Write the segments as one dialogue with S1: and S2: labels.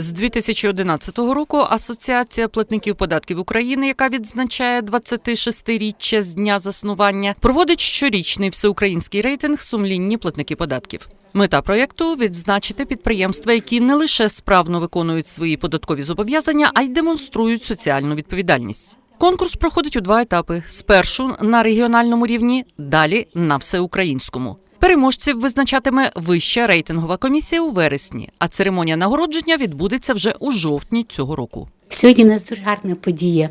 S1: З 2011 року Асоціація платників податків України, яка відзначає 26-річчя з дня заснування, проводить щорічний всеукраїнський рейтинг сумлінні платники податків. Мета проєкту відзначити підприємства, які не лише справно виконують свої податкові зобов'язання, а й демонструють соціальну відповідальність. Конкурс проходить у два етапи: спершу на регіональному рівні, далі на всеукраїнському. Переможців визначатиме вища рейтингова комісія у вересні, а церемонія нагородження відбудеться вже у жовтні цього року.
S2: Сьогодні в нас дуже гарна подія.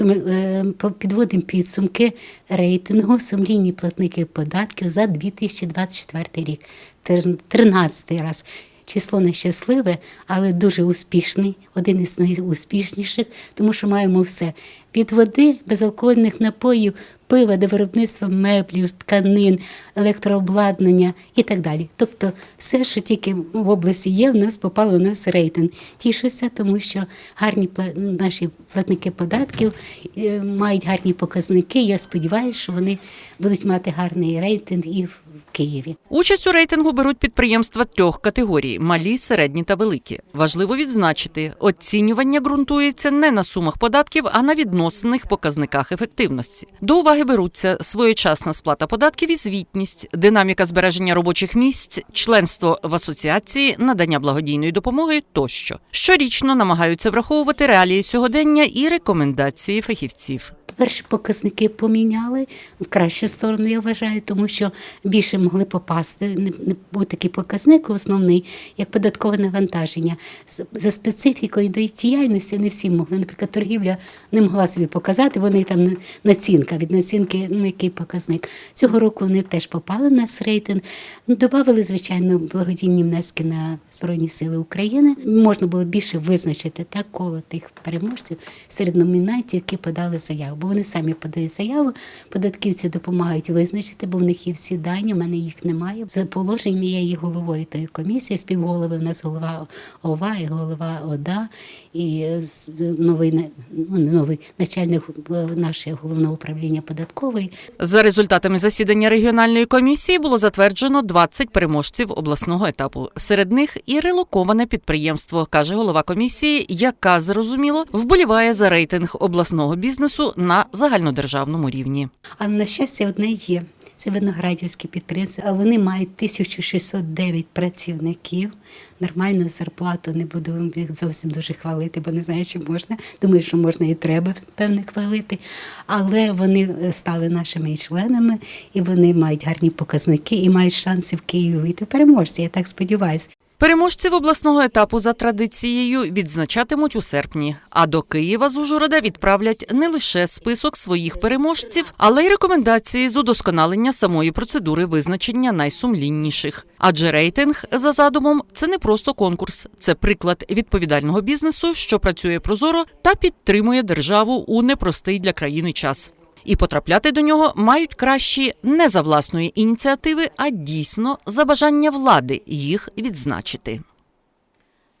S2: Е, Підводимо підсумки рейтингу сумлінні платники податків за 2024 рік. Тер- 13 раз. Число нещасливе, але дуже успішний, один із найуспішніших, тому що маємо все від води, безалкогольних напоїв, пива до виробництва меблів, тканин, електрообладнання і так далі. Тобто, все, що тільки в області є, в нас попало в нас рейтинг. Тішуся, тому що гарні наші платники податків е, мають гарні показники. Я сподіваюся, що вони будуть мати гарний рейтинг і Києві.
S1: Участь у рейтингу беруть підприємства трьох категорій: малі, середні та великі. Важливо відзначити, оцінювання ґрунтується не на сумах податків, а на відносних показниках ефективності. До уваги беруться своєчасна сплата податків і звітність, динаміка збереження робочих місць, членство в асоціації, надання благодійної допомоги тощо. Щорічно намагаються враховувати реалії сьогодення і рекомендації фахівців.
S2: Перші показники поміняли в кращу сторону, я вважаю, тому що більше могли попасти. Не, був такий показник основний, як податкове навантаження. За специфікою діяльності не всі могли. Наприклад, торгівля не могла собі показати, вони там націнка від націнки, ну який показник. Цього року вони теж попали в нас рейтинг. Ну, Добавили, звичайно, благодійні внески на Збройні Сили України. Можна було більше визначити так коло тих переможців серед номінантів, які подали заяву. Бо вони самі подають заяву, податківці допомагають визначити, бо в них є всі дані, в мене їх немає. За положенням я є головою тої комісії, співголови в нас голова ОВА і голова ОДА, і новий ну, новий начальник е, нашого головного управління податкової.
S1: За результатами засідання регіональної комісії було затверджено 20 переможців обласного етапу. Серед них і релоковане підприємство, каже голова комісії, яка зрозуміло вболіває за рейтинг обласного бізнесу на загальнодержавному рівні.
S2: Але на щастя, одне є. Це виноградівське підприємство. А вони мають 1609 працівників. Нормальну зарплату не буду їх зовсім дуже хвалити, бо не знаю, чи можна. Думаю, що можна і треба певне хвалити. Але вони е, стали нашими членами, і вони мають гарні показники і мають шанси в Києві вийти переможці. Я так сподіваюся.
S1: Переможців обласного етапу за традицією відзначатимуть у серпні. А до Києва з Ужгорода відправлять не лише список своїх переможців, але й рекомендації з удосконалення самої процедури визначення найсумлінніших. Адже рейтинг за задумом це не просто конкурс, це приклад відповідального бізнесу, що працює прозоро та підтримує державу у непростий для країни час. І потрапляти до нього мають кращі не за власної ініціативи, а дійсно за бажання влади їх відзначити.